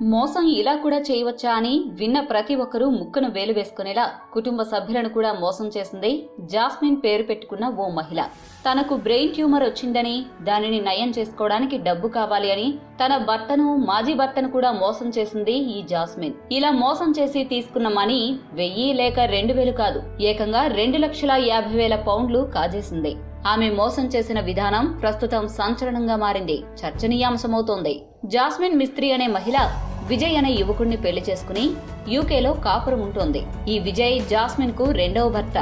మోసం ఇలా కూడా చేయవచ్చా అని విన్న ప్రతి ఒక్కరూ ముక్కును వేలు వేసుకునేలా కుటుంబ సభ్యులను కూడా మోసం చేసింది జాస్మిన్ పేరు పెట్టుకున్న ఓ మహిళ. తనకు బ్రెయిన్ ట్యూమర్ వచ్చిందని దానిని నయం చేసుకోవడానికి డబ్బు కావాలి అని తన భర్తను మాజీ భర్తను కూడా మోసం చేసింది ఈ జాస్మిన్. ఇలా మోసం చేసి తీసుకున్న మనీ వెయ్యి లేక రెండు వేలు కాదు ఏకంగా రెండు లక్షల యాభై వేల పౌండ్లు కాజేసింది. ఆమె మోసం చేసిన విధానం ప్రస్తుతం సంచలనంగా మారింది. చర్చనీయాంశమవుతోంది. జాస్మిన్ మిస్త్రీ అనే మహిళ విజయ్ అనే యువకుడిని పెళ్ళి చేసుకుని యూకేలో కాపురం ఉంటోంది. ఈ విజయ్ జాస్మిన్కు రెండవ భర్త.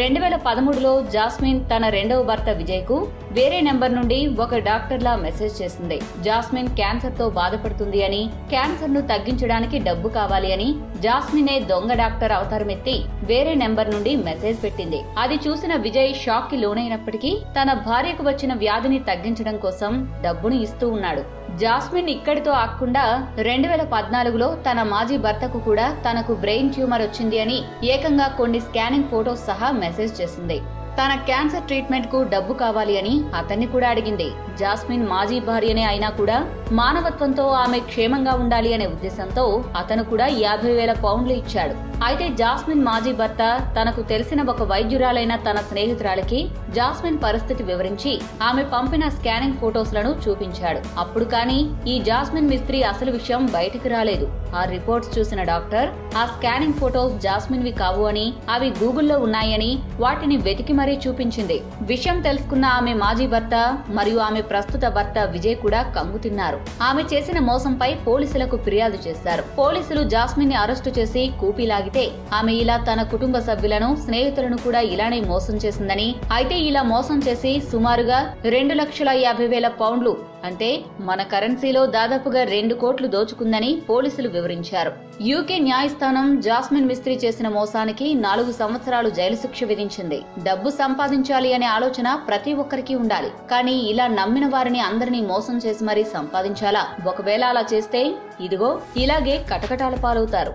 రెండు వేల పదమూడులో జాస్మిన్ తన రెండవ భర్త విజయ్కు వేరే నెంబర్ నుండి ఒక డాక్టర్ లా మెసేజ్ చేసింది. జాస్మిన్ క్యాన్సర్తో బాధపడుతుంది అని క్యాన్సర్ను తగ్గించడానికి డబ్బు కావాలి అని జాస్మినే దొంగ డాక్టర్ అవతారమెత్తి వేరే నెంబర్ నుండి మెసేజ్ పెట్టింది. అది చూసిన విజయ్ షాక్కి లోనైనప్పటికీ తన భార్యకు వచ్చిన వ్యాధిని తగ్గించడం కోసం డబ్బును ఇస్తూ ఉన్నాడు. జాస్మిన్ ఇక్కడితో ఆకుండా రెండు వేల పద్నాలుగులో తన మాజీ భర్తకు కూడా తనకు బ్రెయిన్ ట్యూమర్ వచ్చింది అని ఏకంగా కొన్ని స్కానింగ్ ఫోటోస్ సహా మెసేజ్ చేసింది. తన క్యాన్సర్ ట్రీట్మెంట్కు డబ్బు కావాలి అని అతన్ని కూడా అడిగింది. జాస్మిన్ మాజీ భార్యనే అయినా కూడా మానవత్వంతో ఆమె క్షేమంగా ఉండాలి అనే ఉద్దేశంతో అతను కూడా యాభై వేల పౌండ్లు ఇచ్చాడు. అయితే జాస్మిన్ మాజీ భర్త తనకు తెలిసిన ఒక వైద్యురాలైన తన స్నేహితురాలకి జాస్మిన్ పరిస్థితి వివరించి ఆమె పంపిన స్కానింగ్ ఫోటోస్లను చూపించాడు. అప్పుడు కానీ ఈ జాస్మిన్ మిస్త్రీ అసలు విషయం బయటికి రాలేదు. ఆ రిపోర్ట్స్ చూసిన డాక్టర్ ఆ స్కానింగ్ ఫోటోస్ జాస్మిన్వి కావు అని అవి గూగుల్లో ఉన్నాయని వాటిని వెతికి మరీ చూపించింది. విషయం తెలుసుకున్న ఆమె మాజీ భర్త మరియు ఆమె ప్రస్తుత భర్త విజయ్ కూడా కంగు తిన్నారు. ఆమె చేసిన మోసంపై పోలీసులకు ఫిర్యాదు చేశారు. పోలీసులు జాస్మిన్ని అరెస్టు చేసి కూపీ లాగితే ఆమె ఇలా తన కుటుంబ సభ్యులను స్నేహితులను కూడా ఇలానే మోసం చేసిందని అయితే ఇలా మోసం చేసి సుమారుగా రెండు లక్షల యాభై వేల పౌండ్లు అంటే మన కరెన్సీలో దాదాపుగా రెండు కోట్లు దోచుకుందని పోలీసులు వివరించారు. యూకే న్యాయస్థానం జాస్మిన్ మిస్త్రీ చేసిన మోసానికి నాలుగు సంవత్సరాలు జైలు శిక్ష విధించింది. డబ్బు సంపాదించాలి అనే ఆలోచన ప్రతి ఒక్కరికి ఉండాలి. కానీ ఇలా నమ్మిన వారిని అందరినీ మోసం చేసి మరీ సంపాదించాలా? ఒకవేళ అలా చేస్తే ఇదిగో ఇలాగే కటకటాల పాలవుతారు.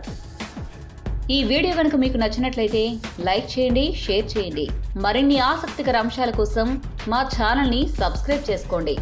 ఈ వీడియో కనుక మీకు నచ్చినట్లయితే లైక్ చేయండి షేర్ చేయండి. మరిన్ని ఆసక్తికర అంశాల కోసం మా ఛానల్ని సబ్స్క్రైబ్ చేసుకోండి.